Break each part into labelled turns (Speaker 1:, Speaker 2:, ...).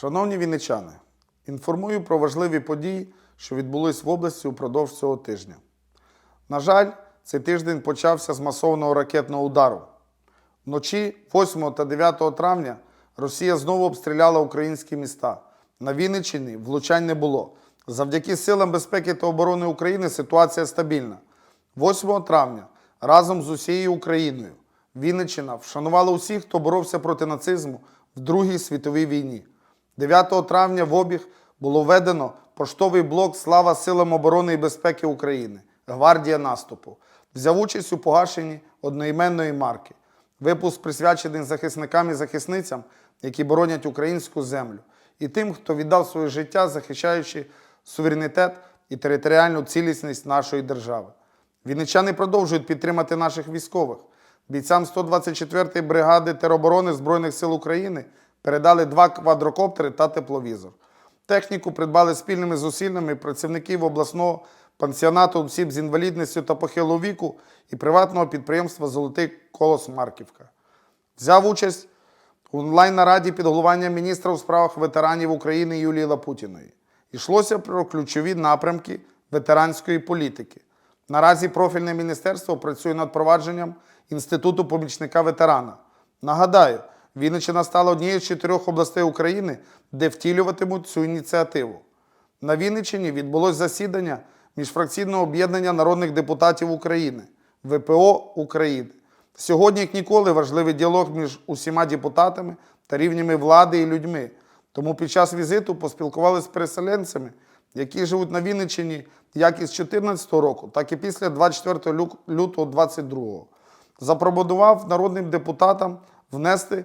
Speaker 1: Шановні вінничани, інформую про важливі події, що відбулись в області упродовж цього тижня. На жаль, цей тиждень почався з масованого ракетного удару. Вночі 8 та 9 травня Росія знову обстріляла українські міста. На Вінниччині влучань не було. Завдяки силам безпеки та оборони України ситуація стабільна. 8 травня разом з усією Україною Вінниччина вшанувала усіх, хто боровся проти нацизму в Другій світовій війні. 9 травня в обіг було введено поштовий блок Слава силам оборони і безпеки України Гвардія наступу. Взяв участь у погашенні одноіменної марки. Випуск присвячений захисникам і захисницям, які боронять українську землю, і тим, хто віддав своє життя, захищаючи суверенітет і територіальну цілісність нашої держави. Вінничани продовжують підтримати наших військових. Бійцям 124-ї бригади тероборони Збройних сил України передали два квадрокоптери та тепловізор. Техніку придбали спільними зусиллями працівників обласного пансіонату осіб з інвалідністю та похилого віку і приватного підприємства Золотий колос Марківка. Взяв участь у онлайн-нараді під головуванням міністра у справах ветеранів України Юлії Лапутіної. Йшлося про ключові напрямки ветеранської політики. Наразі профільне міністерство працює над провадженням Інституту помічника ветерана. Нагадаю, Вінниччина стала однією з чотирьох областей України, де втілюватимуть цю ініціативу. На Вінниччині відбулось засідання міжфракційного об'єднання народних депутатів України ВПО України. Сьогодні, як ніколи, важливий діалог між усіма депутатами та рівнями влади і людьми. Тому під час візиту поспілкувалися з переселенцями, які живуть на Вінниччині як із 2014 року, так і після 24 лю- лютого 2022. Запропонував народним депутатам внести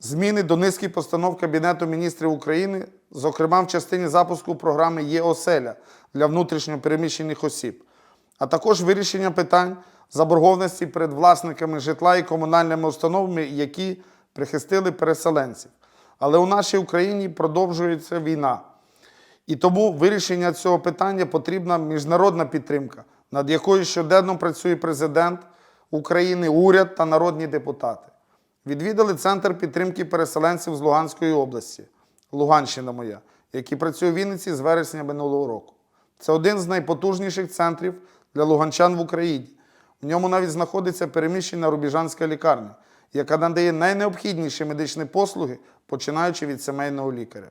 Speaker 1: зміни до низки постанов Кабінету міністрів України, зокрема в частині запуску програми «Є-оселя» для внутрішньо переміщених осіб, а також вирішення питань заборгованості перед власниками житла і комунальними установами, які прихистили переселенців. Але у нашій Україні продовжується війна. І тому вирішення цього питання потрібна міжнародна підтримка, над якою щоденно працює президент України, уряд та народні депутати. Відвідали Центр підтримки переселенців з Луганської області, Луганщина моя, який працює в Вінниці з вересня минулого року. Це один з найпотужніших центрів для луганчан в Україні. В ньому навіть знаходиться переміщена Рубіжанська лікарня, яка надає найнеобхідніші медичні послуги, починаючи від сімейного лікаря.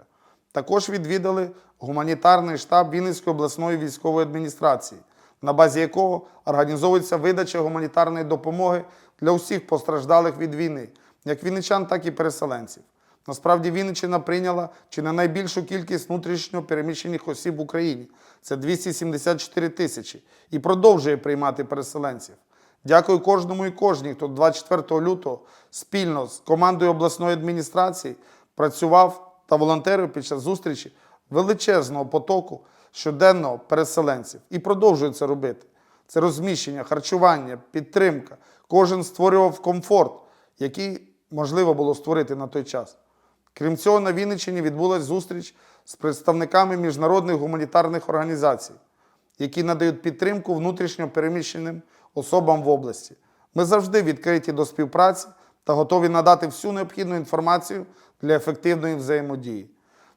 Speaker 1: Також відвідали гуманітарний штаб Вінницької обласної військової адміністрації, на базі якого організовується видача гуманітарної допомоги для усіх постраждалих від війни, як вінничан, так і переселенців. Насправді Вінниччина прийняла чи не найбільшу кількість внутрішньо переміщених осіб в Україні це 274 тисячі, і продовжує приймати переселенців. Дякую кожному і кожній, хто 24 лютого спільно з командою обласної адміністрації працював та волонтерів під час зустрічі величезного потоку щоденного переселенців і продовжує це робити. Це розміщення, харчування, підтримка. Кожен створював комфорт, який можливо було створити на той час. Крім цього, на Вінниччині відбулася зустріч з представниками міжнародних гуманітарних організацій, які надають підтримку внутрішньо переміщеним особам в області. Ми завжди відкриті до співпраці та готові надати всю необхідну інформацію для ефективної взаємодії.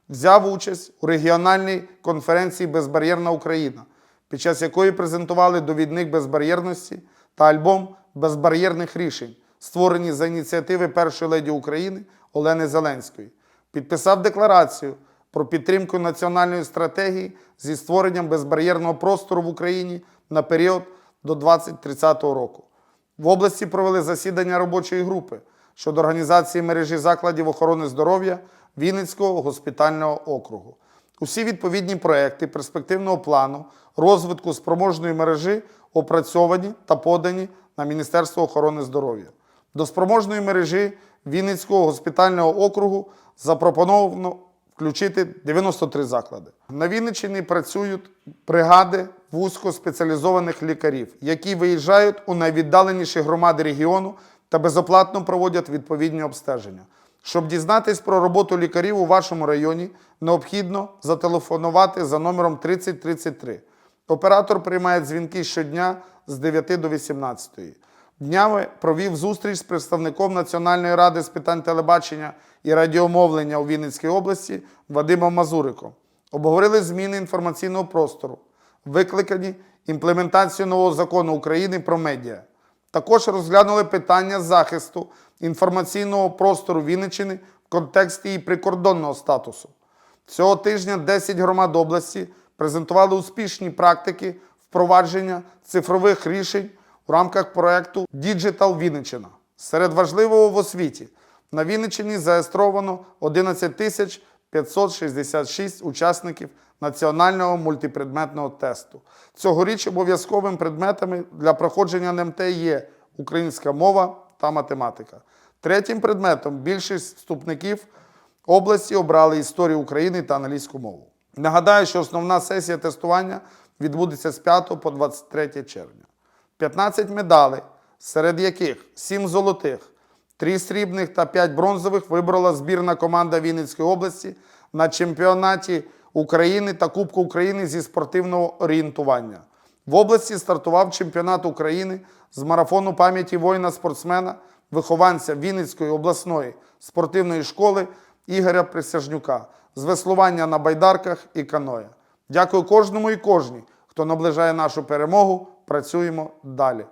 Speaker 1: Взяв участь у регіональній конференції Безбар'єрна Україна, під час якої презентували довідник безбар'єрності та альбом безбар'єрних рішень, створені за ініціативи першої леді України Олени Зеленської. Підписав декларацію про підтримку національної стратегії зі створенням безбар'єрного простору в Україні на період до 2030 року. В області провели засідання робочої групи щодо організації мережі закладів охорони здоров'я Вінницького госпітального округу. Усі відповідні проекти перспективного плану розвитку спроможної мережі опрацьовані та подані на Міністерство охорони здоров'я. До спроможної мережі Вінницького госпітального округу запропоновано включити 93 заклади. На Вінниччині працюють бригади вузькоспеціалізованих лікарів, які виїжджають у найвіддаленіші громади регіону та безоплатно проводять відповідні обстеження. Щоб дізнатись про роботу лікарів у вашому районі, необхідно зателефонувати за номером 3033. Оператор приймає дзвінки щодня з 9 до 18. Днями провів зустріч з представником Національної ради з питань телебачення і радіомовлення у Вінницькій області Вадимом Мазуриком. Обговорили зміни інформаційного простору, викликані імплементацією нового закону України про медіа. Також розглянули питання захисту інформаційного простору Вінниччини в контексті її прикордонного статусу. Цього тижня 10 громад області презентували успішні практики впровадження цифрових рішень у рамках проекту Діджитал Вінниччина. Серед важливого в освіті на Вінниччині зареєстровано 11 тисяч 566 учасників національного мультипредметного тесту. Цьогоріч обов'язковим предметами для проходження НМТ є українська мова та математика. Третім предметом більшість вступників області обрали історію України та англійську мову. Нагадаю, що основна сесія тестування відбудеться з 5 по 23 червня. 15 медалей, серед яких 7 золотих, 3 срібних та 5 бронзових вибрала збірна команда Вінницької області на чемпіонаті України та Кубку України зі спортивного орієнтування. В області стартував чемпіонат України з марафону пам'яті воїна-спортсмена, вихованця Вінницької обласної спортивної школи Ігоря Присяжнюка з веслування на байдарках і каноє. Дякую кожному і кожній, хто наближає нашу перемогу. Працюємо далі.